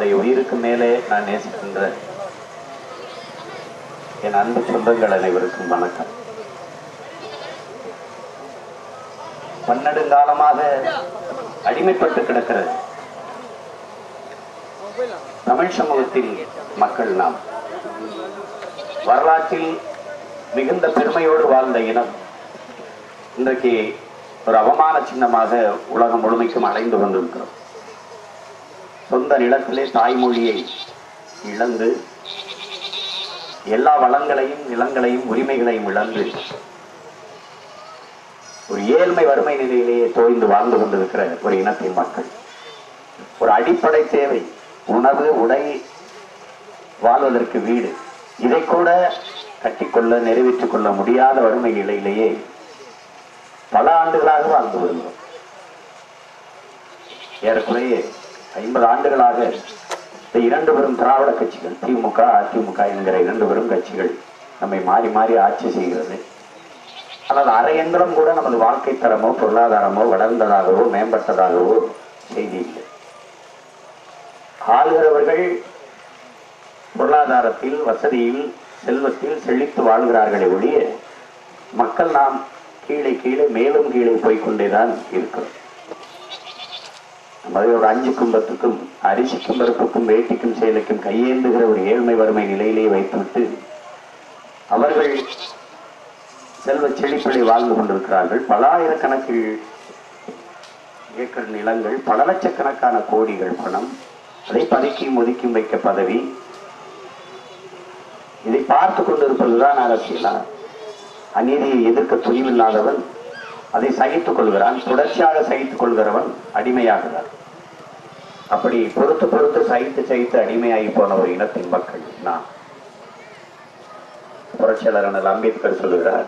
என்னுடைய உயிருக்கு மேலே நான் நேசிக்கின்ற என் அன்பு சொந்தங்கள் அனைவருக்கும் வணக்கம். பன்னெடுங்காலமாக அடிமைப்பட்டு கிடக்கிற தமிழ் சமூகத்தில் மக்கள் நாம் வரலாற்றில் மிகுந்த பெருமையோடு வாழ்ந்த இனம் இன்றைக்கு ஒரு அவமான சின்னமாக உலகம் முழுமைக்கும் அடைந்து கொண்டிருக்கிறோம். சொந்த நிலத்திலே தாய்மொழியை இழந்து எல்லா வளங்களையும் நிலங்களையும் உரிமைகளையும் இழந்து ஒரு ஏழ்மை வறுமை நிலையிலேயே தோய்ந்து வாழ்ந்து கொண்டிருக்கிற ஒரு இனத்தின் மக்கள். ஒரு அடிப்படை தேவை உணவு உடை வாழ்வதற்கு வீடு. இதை கூட கட்டிக்கொள்ள நிறைவேற்றிக் கொள்ள முடியாத வறுமை நிலையிலேயே பல ஆண்டுகளாக வாழ்ந்து வருகிறோம். ஏறக்குறைய ஐம்பது ஆண்டுகளாக இந்த இரண்டு பெரும் திராவிட கட்சிகள் திமுக அதிமுக என்கிற இரண்டு பெரும் கட்சிகள் நம்மை மாறி மாறி ஆட்சி செய்கிறது. ஆனால் அரையந்திரம் கூட நமது வாழ்க்கை தரமோ பொருளாதாரமோ வளர்ந்ததாகவோ மேம்பட்டதாகவோ செய்தி இல்லை. ஆளுகிறவர்கள் பொருளாதாரத்தில் வசதியில் செல்வத்தில் செழித்து வாழ்கிறார்களே ஒழிய மக்கள் நாம் கீழே கீழே மேலும் கீழே போய்கொண்டேதான் இருக்கிறோம். நம்ம ஒரு அஞ்சு கும்பத்துக்கும் அரிசிக்கும் பருப்புக்கும் வேட்டிக்கும் சேலைக்கும் கையேந்துகிற ஒரு ஏழ்மை வறுமை நிலையிலேயே வைத்துவிட்டு அவர்கள் செல்வ செழிப்பிலே வாழ்ந்து கொண்டிருக்கிறார்கள். பலாயிரக்கணக்கில் ஏக்கர் நிலங்கள் பல லட்சக்கணக்கான கோடிகள் பணம் அதை பதுக்கியும் ஒதுக்கியும் வைக்க பதவி. இதை பார்த்து கொண்டிருப்பதுதான் அரசியலா அநீதியை எதிர்க்க துணிவில்லாதவன் அதை சகித்துக் கொள்கிறான் தொடர்ச்சியாக சகித்துக் கொள்கிறவன் அடிமையாகிறான். அப்படி பொறுத்து பொறுத்து சைத்து சைத்து அடிமையாகி போன ஒரு இனத்தின் மக்கள் நான். புரட்சியாளர் அண்ணல் அம்பேத்கர் சொல்லுகிறார்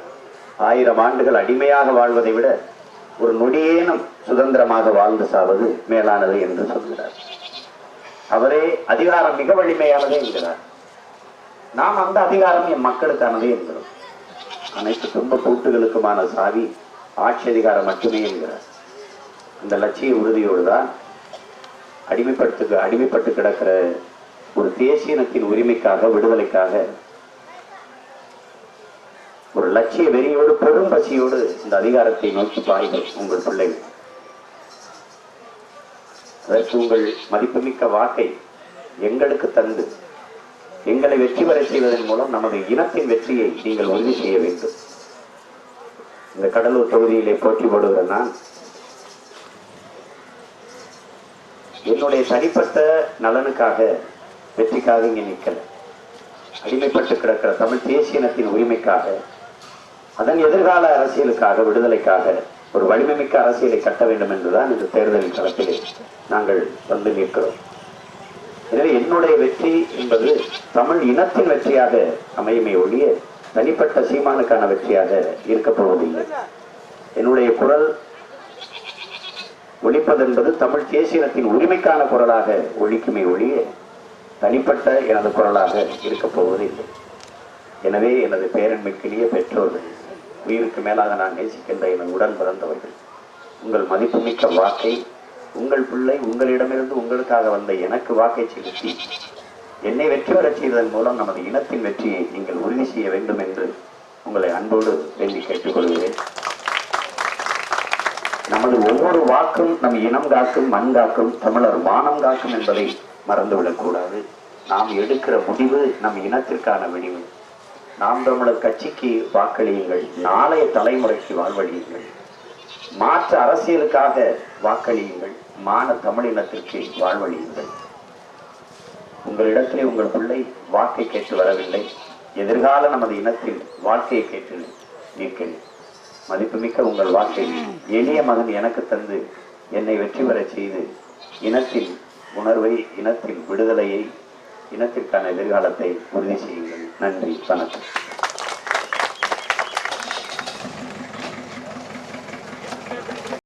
ஆயிரம் ஆண்டுகள் அடிமையாக வாழ்வதை விட ஒரு நொடியேனும் சுதந்திரமாக வாழ்ந்து சாவது மேலானது என்று சொல்கிறார் அவரே அதிகாரம் மிக வலிமையானதே என்கிறார். நாம் அந்த அதிகாரம் என் மக்களுக்கானதே என்கிறோம். அனைத்து துன்ப கூட்டுகளுக்குமான சாவி ஆட்சி அதிகாரம் மட்டுமே என்கிறார். அந்த லட்சிய உறுதியோடு தான் அடிமைப்படுத்து அடிமைப்பட்டு கிடக்கிற ஒரு தேசிய இனத்தின் உரிமைக்காக விடுதலைக்காக ஒரு லட்சிய வெறியோடு பெரும் பசியோடு இந்த அதிகாரத்தை நோக்கி பாருங்கள் உங்கள் பிள்ளைகள். அதற்கு உங்கள் மதிப்புமிக்க வாக்கை எங்களுக்கு தந்து எங்களை வெற்றி பெற செய்வதன் மூலம் நமது இனத்தின் வெற்றியை நீங்கள் உறுதி செய்ய வேண்டும். இந்த கடலூர் தொகுதியிலே போட்டி போடுகிற நான் என்னுடைய தனிப்பட்ட நலனுக்காக வெற்றிக்காக இங்கே நிற்கல. அடிமைப்பட்டு கிடக்கிற தமிழ் தேசிய இனத்தின் உரிமைக்காக அதன் எதிர்கால அரசியலுக்காக விடுதலைக்காக ஒரு வலிமைமிக்க அரசியலை கட்ட வேண்டும் என்றுதான் இந்த தேர்தலின் களத்திலே நாங்கள் வந்து நிற்கிறோம். எனவே என்னுடைய வெற்றி என்பது தமிழ் இனத்தின் வெற்றியாக அமையுமே ஒழிய தனிப்பட்ட சீமானுக்கான வெற்றியாக இருக்கப் போவதில்லை. என்னுடைய குரல் ஒழிப்பதென்பது தமிழ் தேசியத்தின் உரிமைக்கான குரலாக ஒழிக்குமே ஒழிய தனிப்பட்ட எனது குரலாக இருக்கப் போவதில்லை எனவே எனது பேரன்மைக்கிலேயே பெற்றோர்கள் உயிருக்கு மேலாக நான் நேசிக்கின்ற எனது உடன் பிறந்தவர்கள் உங்கள் மதிப்புமிக்க வாக்கை உங்கள் பிள்ளை உங்களிடமிருந்து உங்களுக்காக வந்த எனக்கு வாக்கை செலுத்தி என்னை வெற்றி பெறச் செய்வதன் மூலம் நமது இனத்தின் வெற்றியை நீங்கள் உறுதி செய்ய வேண்டும் என்று உங்களை அன்போடு வேண்டி கேட்டுக்கொள்கிறேன். ஒவ்வொரு வாக்கும் நம் இனம் காக்கும் மண் காக்கும் தமிழர் வானம் காக்கும் என்பதை மறந்துவிடக் கூடாது நாம் எடுக்கிற முடிவு நம் இனத்திற்கான முடிவு. நாம் தமிழர் கட்சிக்கு வாக்களியுங்கள் நாளைய தலைமுறைக்கு வாழ்வழியுங்கள் மாற்று அரசியலுக்காக வாக்களியுங்கள் மான தமிழினத்திற்கு வாழ்வழியுங்கள் உங்களிடத்திலே உங்கள் பிள்ளை வாக்கை கேட்டு வரவில்லை. எதிர்கால நமது இனத்தில் வாழ்க்கையை கேட்டு நிற்கிறேன் மதிப்புமிக்க உங்கள் வாக்கை எளிய மகன் எனக்கு தந்து என்னை வெற்றி பெறச் செய்து இனத்தின் உணர்வை இனத்தின் விடுதலையை இனத்திற்கான எதிர்காலத்தை உறுதி செய்யுங்கள். நன்றி. வணக்கம்.